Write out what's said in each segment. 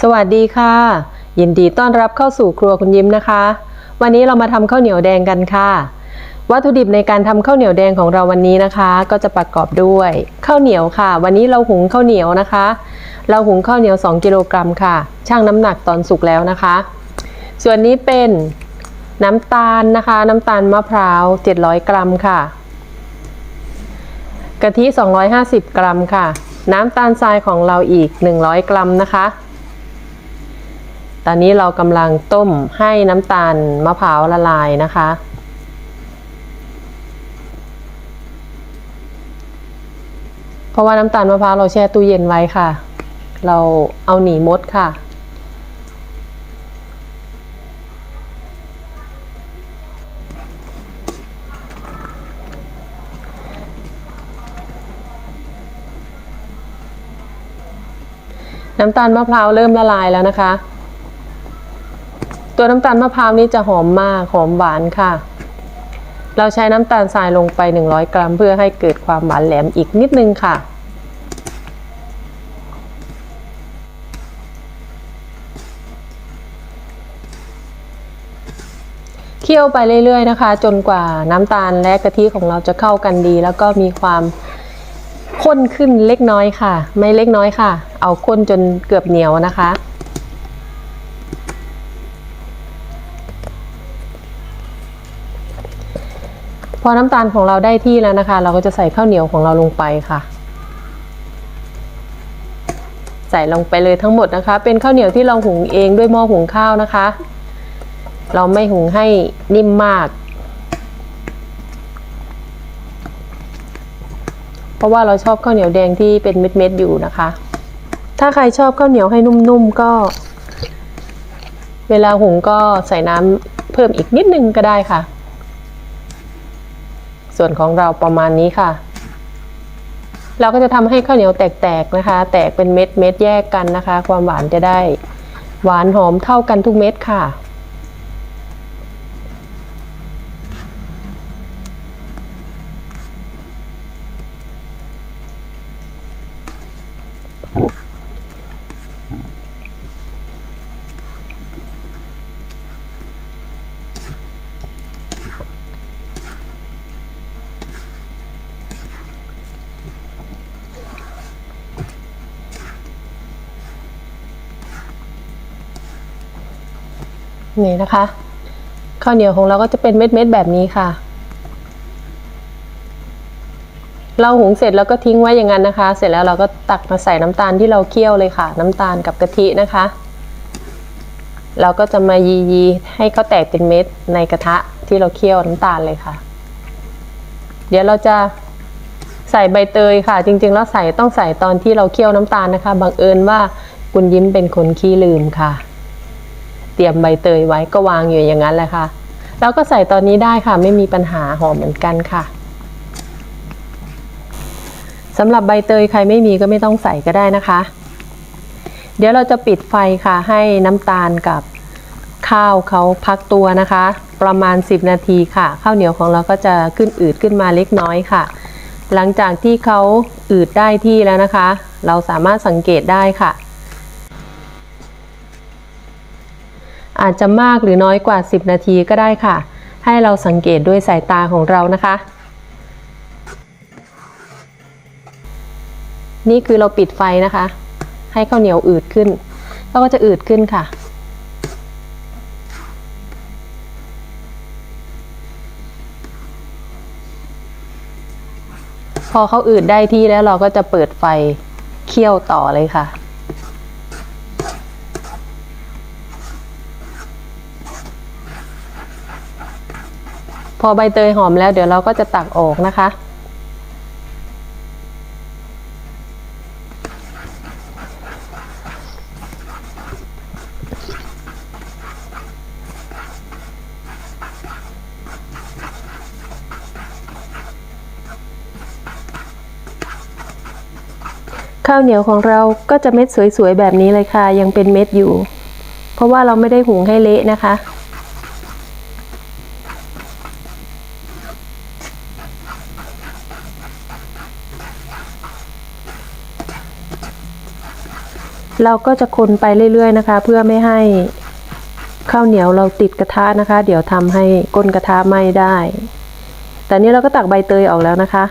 สวัสดีค่ะ ยินดีต้อนรับเข้าสู่ครัวคุณยิ้มนะคะ วันนี้เรามาทำข้าวเหนียวแดงกันค่ะ วัตถุดิบในการทำข้าวเหนียวแดงของเราวันนี้นะคะ ก็จะประกอบด้วยข้าวเหนียวค่ะ วันนี้เราหุงข้าวเหนียวนะคะ เราหุงข้าวเหนียว 2 กิโลกรัมค่ะชั่งน้ำหนักตอนสุกแล้วนะคะ ส่วนนี้เป็นน้ำตาลนะคะ น้ำตาลมะพร้าว 700 กรัมค่ะกะทิ 250 กรัมค่ะ น้ำตาลทรายของเราอีก 100 กรัมนะคะ ตอนนี้เรากำลังต้มให้น้ำตาลมะพร้าวละลายนะคะ เพราะว่าน้ำตาลมะพร้าวเราแช่ตู้เย็นไว้ค่ะ เราเอาหนีมดค่ะน้ำตาลมะพร้าวเริ่มละลายแล้วนะคะ ตัวน้ำตาลมะพร้าวนี้จะหอมมากหอมหวานค่ะ เราใช้น้ำตาลทรายลงไป 100 กรัม เพื่อให้เกิดความหวานแหลมอีกนิดนึงค่ะ เคี่ยวไปเรื่อยๆนะคะ จนกว่าน้ำตาลและกะทิของเราจะเข้ากันดี แล้วก็มีความข้นขึ้นเล็กน้อยค่ะ ไม่เล็กน้อยค่ะ เอาข้นจนเกือบเหนียวนะคะ พอน้ำตาลของเราได้ที่แล้วนะคะ เราก็จะใส่ข้าวเหนียวของเราลงไปค่ะ ใส่ลงไปเลยทั้งหมดนะคะ เป็นข้าวเหนียวที่เราหุงเองด้วยหม้อหุงข้าวนะคะ เราไม่หุงให้นิ่มมาก เพราะว่าเราชอบข้าวเหนียวแดงที่เป็นเม็ดๆอยู่นะคะ ถ้าใครชอบข้าวเหนียวให้นุ่มๆก็ เวลาหุงก็ใส่น้ำเพิ่มอีกนิดนึงก็ได้ค่ะ ส่วนของเราประมาณนี้ค่ะ เราก็จะทำให้ข้าวเหนียวแตกๆนะคะ แตกเป็นเม็ดเม็ดแยกกันนะคะ ความหวานจะได้ หวานหอมเท่ากันทุกเม็ดค่ะ นี่นะคะ ข้าวเหนียวของเราก็จะเป็นเม็ดๆแบบนี้ค่ะ เราหุงเสร็จแล้วก็ทิ้งไว้อย่างนั้นนะคะ เสร็จแล้วเราก็ตักมาใส่น้ำตาลที่เราเคี่ยวเลยค่ะ น้ำตาลกับกะทินะคะ เราก็จะมายียีๆให้เขาแตกเป็นเม็ดในกระทะที่เราเคี่ยวน้ำตาลเลยค่ะ เดี๋ยวเราจะใส่ใบเตยค่ะ จริงๆ แล้วใส่ต้องใส่ตอนที่เราเคี่ยวน้ำตาลนะคะ บังเอิญว่าคุณยิ้มเป็นคนขี้ลืมค่ะ เตรียมใบเตยไว้ก็วางอยู่อย่างนั้นแหละค่ะแล้วก็ใส่ตอนนี้ได้ค่ะ ไม่มีปัญหาหอมเหมือนกันค่ะสำหรับใบเตยใครไม่มีก็ไม่ต้องใส่ก็ได้นะคะ เดี๋ยวเราจะปิดไฟค่ะ ให้น้ำตาลกับข้าวเขาพักตัวนะคะ ประมาณ 10 นาทีค่ะ ข้าวเหนียวของเราก็จะขึ้นอืดขึ้นมาเล็กน้อยค่ะ หลังจากที่เขาอืดได้ที่แล้วนะคะ เราสามารถสังเกตได้ค่ะ อาจจะมากหรือน้อยกว่า 10 นาทีก็ได้ค่ะ ให้เราสังเกตด้วยสายตาของเรานะคะ นี่คือเราปิดไฟนะคะ ให้ข้าวเหนียวอืดขึ้นแล้วก็จะอืดขึ้นค่ะพอเขาอืดได้ที่แล้วเราก็จะเปิดไฟเคี่ยวต่อเลยค่ะ พอใบเตยหอมแล้วเดี๋ยวเราก็จะตักออกนะคะ ข้าวเหนียวของเราก็จะเม็ดสวยๆแบบนี้เลยค่ะ ยังเป็นเม็ดอยู่ เพราะว่าเราไม่ได้หุงให้เละนะคะ เราก็จะคนไปเรื่อยๆนะคะ เพื่อไม่ให้ข้าวเหนียวเราติดกระทะนะคะ เดี๋ยวทำให้ก้นกระทะไหม้ได้ แต่นี้เราก็ตักใบเตยออกแล้วนะคะ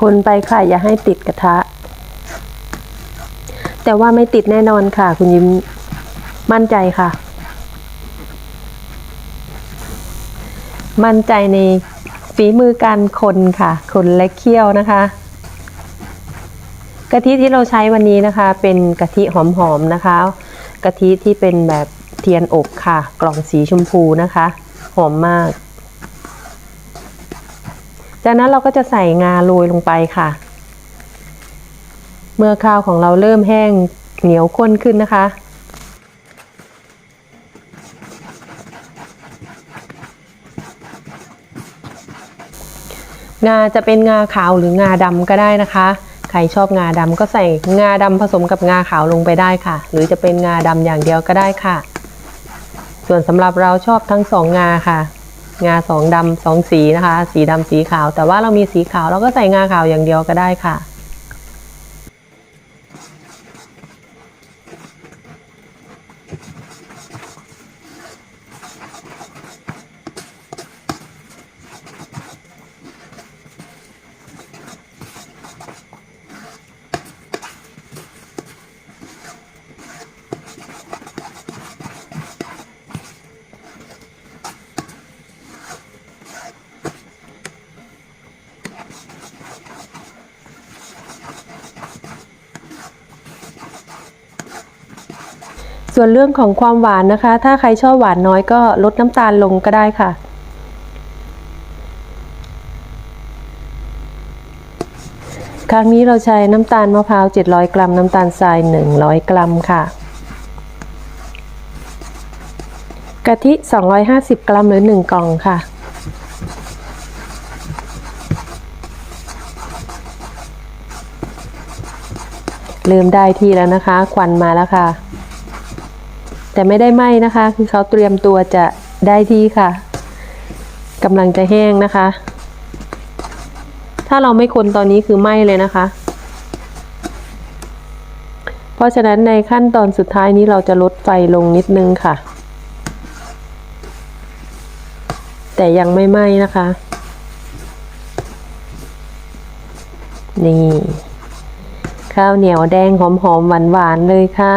คนไปค่ะอย่าให้ติดกระทะ แต่ว่าไม่ติดแน่นอนค่ะ คุณยิ้มมั่นใจค่ะ มั่นใจในฝีมือการคนค่ะ คนและเคี่ยวนะคะ กะทิที่เราใช้วันนี้นะคะ เป็นกะทิหอมๆนะคะ กะทิที่เป็นแบบเทียนอบค่ะ กล่องสีชมพูนะคะ หอมมาก จากนั้นเราก็จะใส่งาโรยลงไปค่ะ เมื่อข้าวของเราเริ่มแห้งเหนียวข้นขึ้นนะคะ งาจะเป็นงาขาวหรืองาดำก็ได้นะคะ ใครชอบงาดำก็ใส่งาดำผสมกับงาขาวลงไปได้ค่ะ หรือจะเป็นงาดำอย่างเดียวก็ได้ค่ะ ส่วนสำหรับเราชอบทั้งสองงาค่ะ งาสองดำสองสีนะคะ สีดำสีขาว แต่ว่าเรามีสีขาวเราก็ใส่งาขาวอย่างเดียวก็ได้ค่ะ ส่วนเรื่องของความหวานนะคะ ถ้าใครชอบหวานน้อยก็ลดน้ำตาลลงก็ได้ค่ะ ครั้งนี้เราใช้น้ำตาลมะพร้าว 700 กรัม น้ำตาลทราย 100 กรัมค่ะ กะทิ 250 กรัมหรือ 1 กล่องค่ะเริ่มได้ที่แล้วนะคะ ควันมาแล้วค่ะ แต่ไม่ได้ไหม้นะคะ คือเขาเตรียมตัวจะได้ที่ค่ะกำลังจะแห้งนะคะ ถ้าเราไม่คนตอนนี้คือไหม้เลยนะคะ เพราะฉะนั้นในขั้นตอนสุดท้ายนี้เราจะลดไฟลงนิดนึงค่ะ แต่ยังไม่ไหม้นะคะ นี่ข้าวเหนียวแดงหอมๆหวานๆเลยค่ะ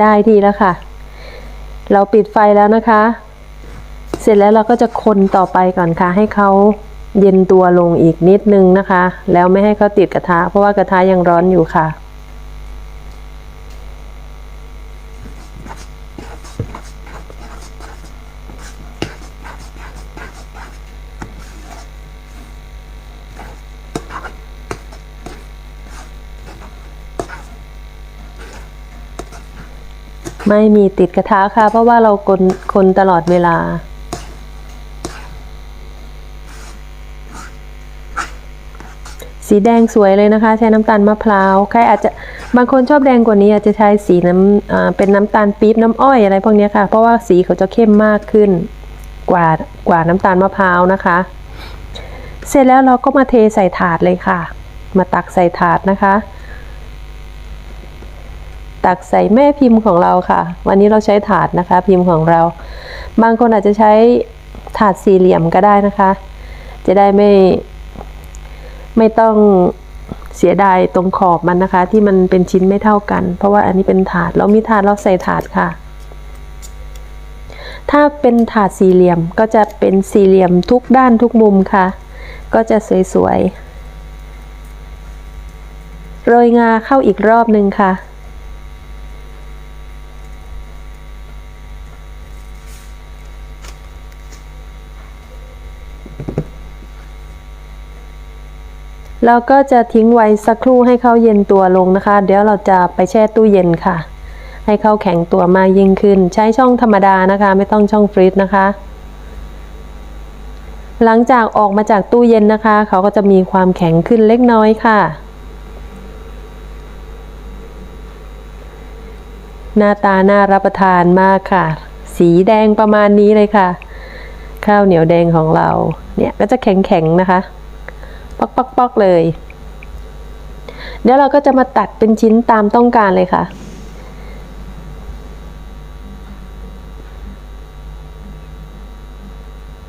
ได้ทีแล้วค่ะ เราปิดไฟแล้วนะคะ เสร็จแล้วเราก็จะคนต่อไปก่อนค่ะ ให้เขาเย็นตัวลงอีกนิดนึงนะคะ แล้วไม่ให้เขาติดกระทะเพราะว่ากระทะยังร้อนอยู่ค่ะ ไม่มีติดกระทะค่ะ เพราะว่าเราคนคนตลอดเวลา สีแดงสวยเลยนะคะ ใช้น้ำตาลมะพร้าวใครอาจจะบางคนชอบแดงกว่านี้อาจจะใช้สีน้ำเป็นน้ำตาลปี๊บน้ำอ้อยอะไรพวกนี้ค่ะ เพราะว่าสีเขาจะเข้มมากขึ้นกว่ากว่าน้ำตาลมะพร้าวนะคะ เสร็จแล้วเราก็มาเทใส่ถาดเลยค่ะ มาตักใส่ถาดนะคะ ตักใส่แม่พิมพ์ของเราค่ะ วันนี้เราใช้ถาดนะคะ พิมพ์ของเรา บางคนอาจจะใช้ถาดสี่เหลี่ยมก็ได้นะคะ จะได้ไม่ไม่ต้องเสียดายตรงขอบมันนะคะ ที่มันเป็นชิ้นไม่เท่ากัน เพราะว่าอันนี้เป็นถาดเรามีถาดเราใส่ถาดค่ะ ถ้าเป็นถาดสี่เหลี่ยมก็จะเป็นสี่เหลี่ยมทุกด้านทุกมุมค่ะ ก็จะสวยๆโรยงาเข้าอีกรอบหนึ่งค่ะ เราก็จะทิ้งไว้สักครู่ให้เขาเย็นตัวลงนะคะ เดี๋ยวเราจะไปแช่ตู้เย็นค่ะ ให้เขาแข็งตัวมากยิ่งขึ้น ใช้ช่องธรรมดานะคะ ไม่ต้องช่องฟรีซนะคะ หลังจากออกมาจากตู้เย็นนะคะ เขาก็จะมีความแข็งขึ้นเล็กน้อยค่ะ หน้าตาน่ารับประทานมากค่ะ สีแดงประมาณนี้เลยค่ะ ข้าวเหนียวแดงของเราเนี่ยก็จะแข็งๆนะคะ ปอกๆๆเลย เดี๋ยวเราก็จะมาตัดเป็นชิ้นตามต้องการเลยค่ะ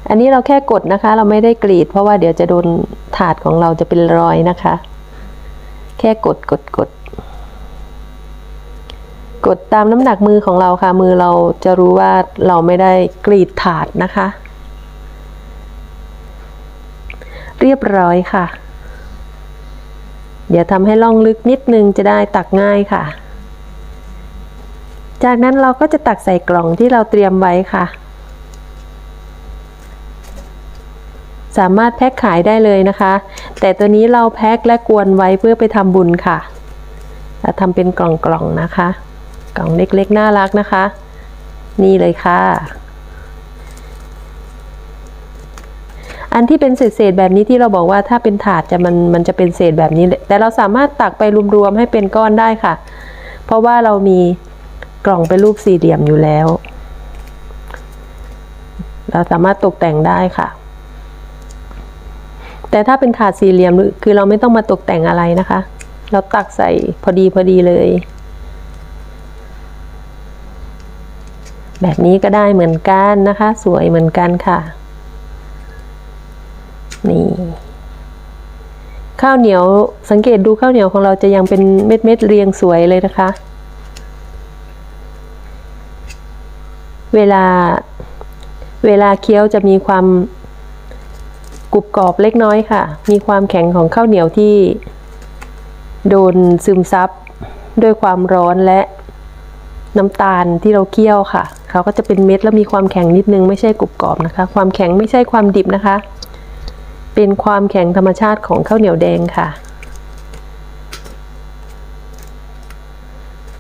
อันนี้เราแค่กดนะคะ เราไม่ได้กรีด เพราะว่าเดี๋ยวจะโดนถาดของเราจะเป็นรอยนะคะ แค่กดกดกด กดตามน้ำหนักมือของเราค่ะ มือเราจะรู้ว่าเราไม่ได้กรีดถาดนะคะ เรียบร้อยค่ะ เดี๋ยวทำให้ล่องลึกนิดนึงจะได้ตักง่ายค่ะ จากนั้นเราก็จะตักใส่กล่องที่เราเตรียมไว้ค่ะ สามารถแพ็คขายได้เลยนะคะ แต่ตัวนี้เราแพ็คและกวนไว้เพื่อไปทำบุญค่ะเราทำเป็นกล่องๆนะคะ กล่องเล็กๆน่ารักนะคะ นี่เลยค่ะ อันที่เป็นเศษๆแบบนี้ที่เราบอกว่าถ้าเป็นถาดจะมันมันจะเป็นเศษแบบนี้ แต่เราสามารถตักไปรวมๆให้เป็นก้อนได้ค่ะ เพราะว่าเรามีกล่องเป็นรูปสี่เหลี่ยมอยู่แล้ว เราสามารถตกแต่งได้ค่ะ แต่ถ้าเป็นถาดสี่เหลี่ยมคือเราไม่ต้องมาตกแต่งอะไรนะคะ เราตักใส่พอดีพอดีเลย แบบนี้ก็ได้เหมือนกันนะคะ สวยเหมือนกันค่ะ นี่ ข้าวเหนียวสังเกตดูข้าวเหนียวของเราจะยังเป็นเม็ดเม็ดเรียงสวยเลยนะคะ เวลาเวลาเคี้ยวจะมีความกรุบกรอบเล็กน้อยค่ะ มีความแข็งของข้าวเหนียวที่ โดนซึมซับด้วยความร้อนและน้ำตาลที่เราเคี่ยวค่ะ เขาก็จะเป็นเม็ดแล้วมีความแข็งนิดนึงไม่ใช่กรุบกรอบนะคะ ความแข็งไม่ใช่ความดิบนะคะ เป็นความแข็งธรรมชาติของข้าวเหนียวแดงค่ะ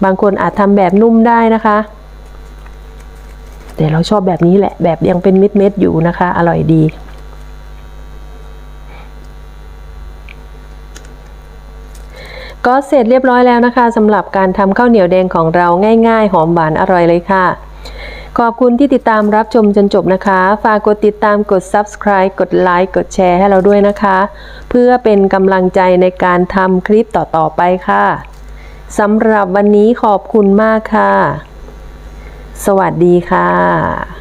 บางคนอาจทำแบบนุ่มได้นะคะ แต่เราชอบแบบนี้แหละ แบบยังเป็นเม็ดๆอยู่นะคะ อร่อยดีก็เสร็จเรียบร้อยแล้วนะคะสำหรับการทำข้าวเหนียวแดงของเราง่าย ๆ หอมหวานอร่อยเลยค่ะ ขอบคุณที่ติดตามรับชมจนจบนะคะ ฝากกดติดตามกด subscribe กดไลค์กดแชร์ให้เราด้วยนะคะ เพื่อเป็นกำลังใจในการทำคลิปต่อๆไปค่ะสำหรับวันนี้ขอบคุณมากค่ะ สวัสดีค่ะ